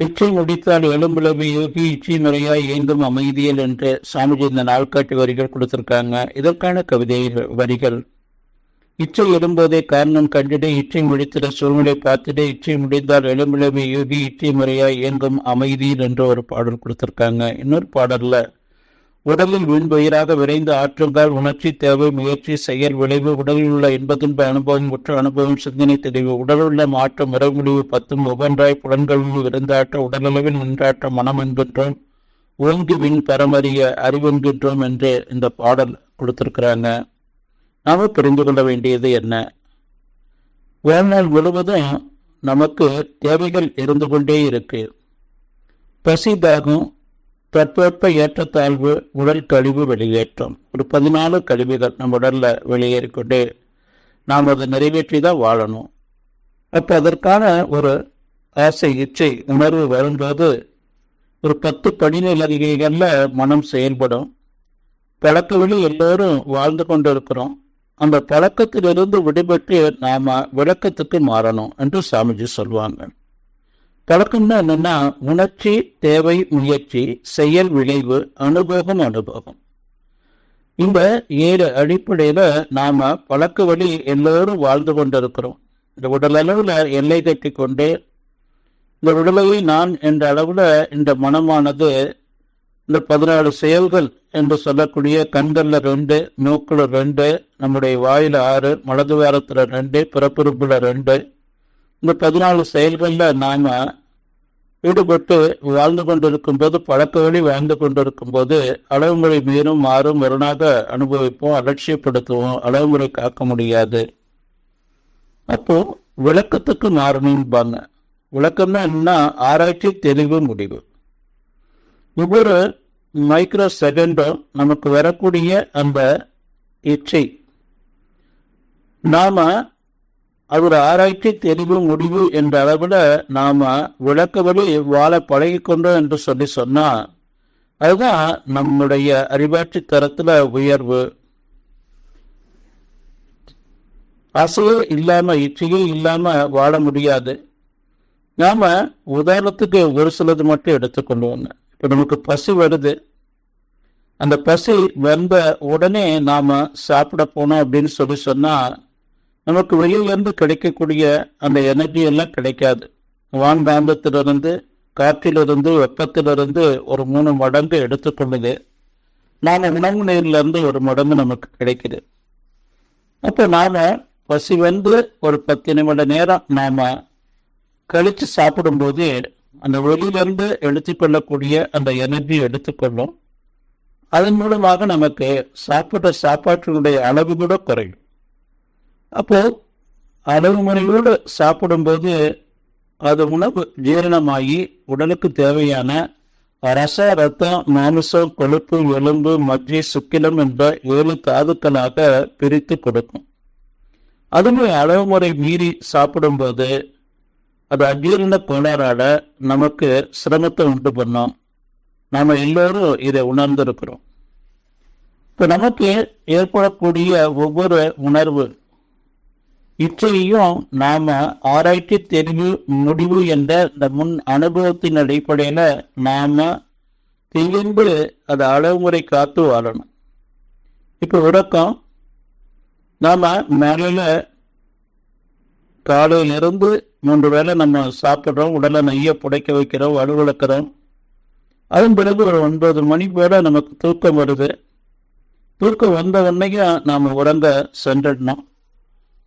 இச்சை முடித்தால் எலும்புலவு யோகி இச்சை முறையாய் ஏந்தும் அமைதியல் என்று சாமிஜி இந்த நாள்காட்டி வரிகள் கொடுத்திருக்காங்க. இதற்கான கவிதை வரிகள். இச்சை எழும்போதே காரணம் கண்டிட இச்சை முடித்திட சூழ்நிலை பார்த்திட இச்சை முடிந்தால் எலும்புலவு யோகி இச்சை முறையாய் ஏந்தும் அமைதியில் என்று ஒரு பாடல் கொடுத்திருக்காங்க. இன்னொரு பாடல்ல உடலில் விண்பயிராக விரைந்து ஆற்றுங்கள் உணர்ச்சி தேவை முயற்சி செயல் விளைவு உடலில் உள்ள இன்பத்தின்ப அனுபவம் உற்ற அனுபவம் சிந்தனை தெளிவு உடலுள்ள மாற்றம் இரவு முடிவு பத்தும் ஒவ்வொன்றாய் புலன்களில் விருந்தாற்ற உடலளவில் நின்றாற்ற மனம் என்கின்றோம். ஓங்கி விண் பெறமறிய அறிவென்கின்றோம் என்று இந்த பாடல் கொடுத்திருக்கிறாங்க. நாம புரிந்து கொள்ள வேண்டியது என்ன? வாழ்நாள் முழுவதும் நமக்கு தேவைகள் இருந்து கொண்டே இருக்கு. பசி தாகம் தட்பவெப்ப ஏற்றத்தாழ்வு உடல் கழிவு வெளியேற்றம். ஒரு பதினாலு கழிவுகள் நம்ம உடலில் வெளியேறிக்கொண்டு நாம் அதை நிறைவேற்றி தான் வாழணும். அப்போ அதற்கான ஒரு ஆசை இச்சை உணர்வு வரும்போது ஒரு பத்து படிநிலைகளில் மனம் செயல்படும். பழக்க வழி எல்லோரும் வாழ்ந்து கொண்டு இருக்கிறோம் அந்த பழக்கத்திலிருந்து விடுபட்டு நாம் விளக்கத்துக்கு மாறணும் என்று சாமிஜி சொல்லுவாங்க பழக்கம்னா என்னன்னா உணர்ச்சி தேவை முயற்சி செயல் விளைவு அனுபவம் அனுபவம். இந்த ஏழு அடிப்படையில நாம பழக்க வழி எல்லோரும் வாழ்ந்து கொண்டிருக்கிறோம். இந்த உடல் அளவுல எல்லை கட்டி கொண்டு இந்த உடலவை நான் என்ற அளவுல இந்த மனமானது இந்த பதினாலு செயல்கள் என்று சொல்லக்கூடிய கண்கள்ல ரெண்டு மூக்குல ரெண்டு நம்முடைய வாயில ஆறு மலது வாரத்துல ரெண்டு பிறப்புறுப்புல ரெண்டு. இந்த பதினாலு செயல்கள்ல நாம ஈடுபட்டு வாழ்ந்து கொண்டிருக்கும் போது பழக்க வழி வாழ்ந்து கொண்டிருக்கும் போது அளவுமுறை மீறும் மாறும் மறுநாக அனுபவிப்போம் அலட்சியப்படுத்துவோம் அளவுமுறை காக்க முடியாது. அப்போ விளக்கத்துக்கு மாறணும்பாங்க விளக்கம்னா என்ன? ஆராய்ச்சி தெளிவு முடிவு. ஒவ்வொரு மைக்ரோ செகண்டும் நமக்கு வரக்கூடிய அந்த இச்சை. நாம அவர் ஆராய்ச்சி தெளிவு முடிவு என்ற அளவில் நாம விளக்கவழி வாழ பழகிக்கொண்டோம் என்று சொல்லி சொன்னா அதுதான் நம்முடைய அறிவாட்சி தரத்துல உயர்வு. ஆசையே இல்லாம இச்சையும் இல்லாம வாழ முடியாது. நாம உதாரணத்துக்கு ஒரு சிலது மட்டும் எடுத்துக்கொள்வோம். இப்ப நமக்கு பசி வருது. அந்த பசி வந்த உடனே நாம சாப்பிட போனோம் அப்படின்னு சொல்லி சொன்னா நமக்கு வெளியிலிருந்து கிடைக்கக்கூடிய அந்த எனர்ஜி எல்லாம் கிடைக்காது. வான்காந்தத்திலிருந்து காற்றிலிருந்து வெப்பத்திலிருந்து ஒரு மூணு மடங்கு எடுத்துக்கொள்ளுது நாம் உணவு நீர்லேருந்து ஒரு மடங்கு நமக்கு கிடைக்குது. அப்போ நாம பசி வந்து ஒரு பத்து நிமிட நேரம் நாம கழித்து சாப்பிடும்போது அந்த வெளியிலிருந்து எடுத்துக்கொள்ளக்கூடிய அந்த எனர்ஜி எடுத்துக்கொள்ளும். அதன் மூலமாக நமக்கு சாப்பிட்ற சாப்பாட்டினுடைய அளவு கூட குறையும். அப்போ அளவு முறையோடு சாப்பிடும்போது அது உணவு ஜீரணமாகி உடலுக்கு தேவையான ரச ரத்தம் மாமிசம் கொழுப்பு எலும்பு மஜ்ஜி சுக்கிலம் என்ற ஏழு தாதுக்களாக பிரித்து கொடுக்கும். அதுவே அளவு முறை மீறி சாப்பிடும்போது அது அஜீரண கோளாறால நமக்கு சிரமத்தை உண்டு பண்ணோம். நாம எல்லோரும் இதை உணர்ந்திருக்கிறோம். இப்போ நமக்கு ஏற்படக்கூடிய ஒவ்வொரு உணர்வு இச்சையையும் நாம ஆராய்ச்சி தெரிவு முடிவு என்ற இந்த முன் அனுபவத்தின் அடிப்படையில நாம தெளிந்து அதை அளவுமுறை காத்து வாழணும். இப்ப உறக்கம் நாம மேல காலையிலிருந்து மூன்று வேளை நம்ம சாப்பிட்றோம் உடலை நெய்ய புடைக்க வைக்கிறோம் வலுவிழக்கிறோம். அதன் பிறகு ஒரு ஒன்பது மணி போல நமக்கு தூக்கம் வருது. தூக்கம் வந்த உடனே நாம் உறங்க சென்றிடணும்.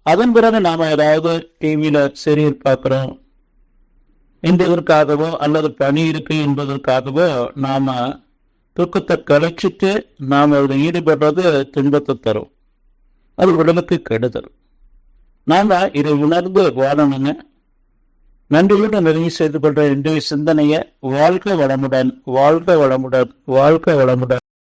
அதன் பிறகு நாம ஏதாவது டிவியில சீரியல் பார்க்கிறோம் என்பதற்காகவோ அல்லது பணி இருக்கு என்பதற்காகவோ நாம தூக்கத்தை கலைச்சிட்டு நாம் அதில் ஈடுபடுறது துன்பத்தை தரும். அது உடலுக்கு கெடுதல். நாம இதை உணர்ந்து வாழணுங்க. நன்றியுடன் நிறைவு செய்து கொள்ற இன்றைய சிந்தனையை வாழ்க வளமுடன் வாழ்க வளமுடன் வாழ்க வளமுடன்.